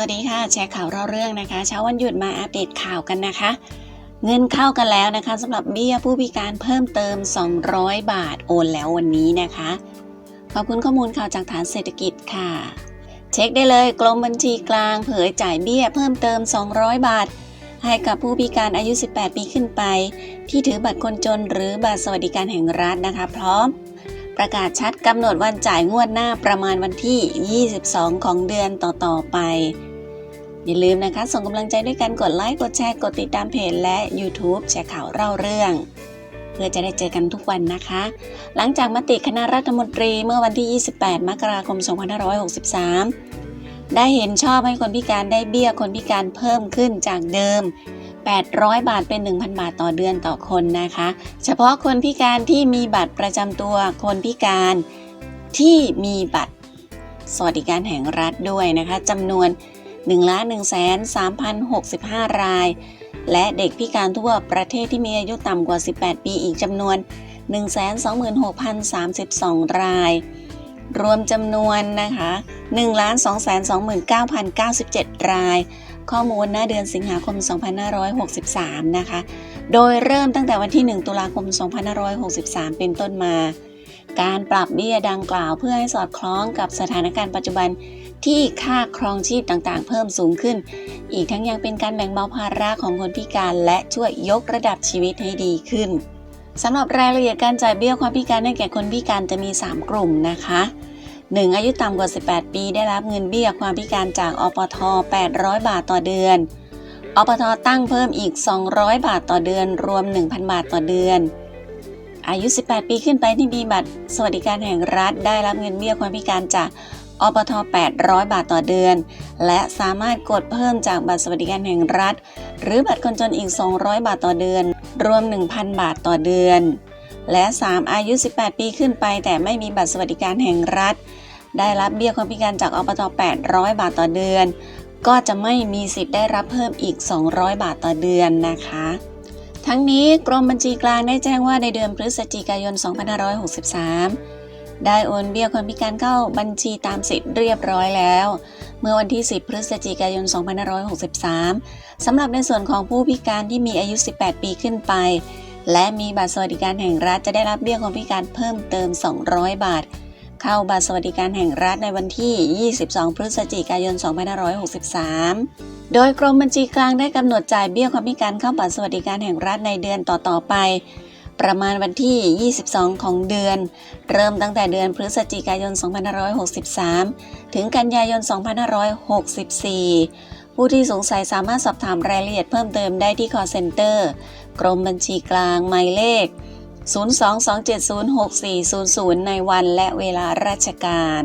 วัสดีค่ะ แชร์ข่าวเล่าเรื่องนะคะ เช้าวันหยุดมาอัปเดตข่าวกันนะคะ เงินเข้ากันแล้วนะคะสำหรับเบี้ยผู้พิการเพิ่มเติม 200 บาทโอนแล้ววันนี้นะคะ ขอบคุณข้อมูลข่าวจากฐานเศรษฐกิจค่ะ เช็คได้เลยกรมบัญชีกลางเผยจ่ายเบี้ยเพิ่มเติม 200 บาท ให้กับผู้พิการอายุ 18 ปีขึ้นไป ที่ถือบัตรคนจนหรือบัตรสวัสดิการแห่งรัฐนะคะ พร้อมประกาศชัดกำหนดวันจ่ายงวดหน้าประมาณวันที่ 22 ของเดือนต่อ ๆ ไป อย่าลืมนะคะ ส่งกำลังใจด้วยการกดไลค์กดแชร์กดติดตามเพจและ YouTube แชร์ข่าวเล่าเรื่อง เพื่อจะได้เจอกันทุกวันนะคะ หลังจากมติคณะรัฐมนตรีเมื่อวันที่ 28 มกราคม 2563 ได้เห็นชอบให้คนพิการได้เบี้ยคนพิการเพิ่มขึ้นจากเดิม 800 บาทเป็น 1,000 บาทต่อเดือนต่อคนนะคะ เฉพาะคนพิการที่มีบัตรประจำตัวคนพิการที่มีบัตรสวัสดิการแห่งรัฐด้วยนะคะจำนวน 1 1 3 0 6 5 ราย และเด็กพิการทั่วประเทศที่มีอายุต่ำกว่า 18 ปีอีกจำนวน 126,032 ราย รวมจำนวนนะคะ1 2 2 9 9 7 ราย ข้อมูลหน้าเดือนสิงหาคม 2563 นะคะ โดยเริ่มตั้งแต่วันที่ 1 ตุลาคม 2563 เป็นต้นมา การปรับเบี้ยดังกล่าวเพื่อให้สอดคล้องกับสถานการณ์ปัจจุบันที่ค่าครองชีพต่างๆ เพิ่มสูงขึ้น อีกทั้งยังเป็นการแบ่งเบาภาระของคนพิการ และช่วยยกระดับชีวิตให้ดีขึ้นสำหรับรายละเอียดการจ่ายเบี้ยความพิการให้แก่คนพิการจะมี 3 กลุ่มนะคะ 1. อายุต่ำกว่า 18 ปี ได้รับเงินเบี้ยความพิการจากอปท 800 บาทต่อเดือนอปทตั้งเพิ่มอีก 200 บาทต่อเดือน รวม 1,000 บาทต่อเดือน อายุ 18 ปีขึ้นไปที่มีบัตร สวัสดิการแห่งรัฐได้รับเงินเบี้ยความพิการจากอปท 800 บาทต่อเดือน และสามารถกดเพิ่มจากบัตรสวัสดิการแห่งรัฐ หรือบัตรคนจนอีก 200 บาทต่อเดือน รวม 1,000 บาทต่อเดือน และ 3 อายุ 18 ปีขึ้นไป แต่ไม่มีบัตรสวัสดิการแห่งรัฐ ได้รับเบี้ยคนพิการจากอปท 800 บาทต่อเดือน ก็จะไม่มีสิทธิ์ได้รับเพิ่มอีก 200 บาทต่อเดือนนะคะ ทั้งนี้กรมบัญชีกลางได้แจ้งว่าในเดือนพฤศจิกายน 2563 ได้โอนเบี้ยคนพิการเข้าบัญชีตามสิทธิ์เรียบร้อยแล้ว เมื่อวันที่ 10 พฤศจิกายน 2563 สำหรับในส่วนของผู้พิการที่มีอายุ 18 ปีขึ้นไป และมีบัตรสวัสดิการแห่งรัฐจะได้รับเบี้ยคนพิการเพิ่มเติม 200 บาท เข้าบัตรสวัสดิการแห่งรัฐในวันที่ 22 พฤศจิกายน 2563 โดยกรมบัญชีกลางได้กำหนดจ่ายเบี้ยความพิการเข้าบัตรสวัสดิการแห่งรัฐในเดือนต่อๆไป ประมาณวันที่ 22 ของเดือน เริ่มตั้งแต่เดือนพฤศจิกายน 2563 ถึงกันยายน 2564ผู้ที่สงสัยสามารถสอบถามรายละเอียดเพิ่มเติมได้ที่ call center กรมบัญชีกลางหมายเลข 022706400 ในวันและเวลาราชการ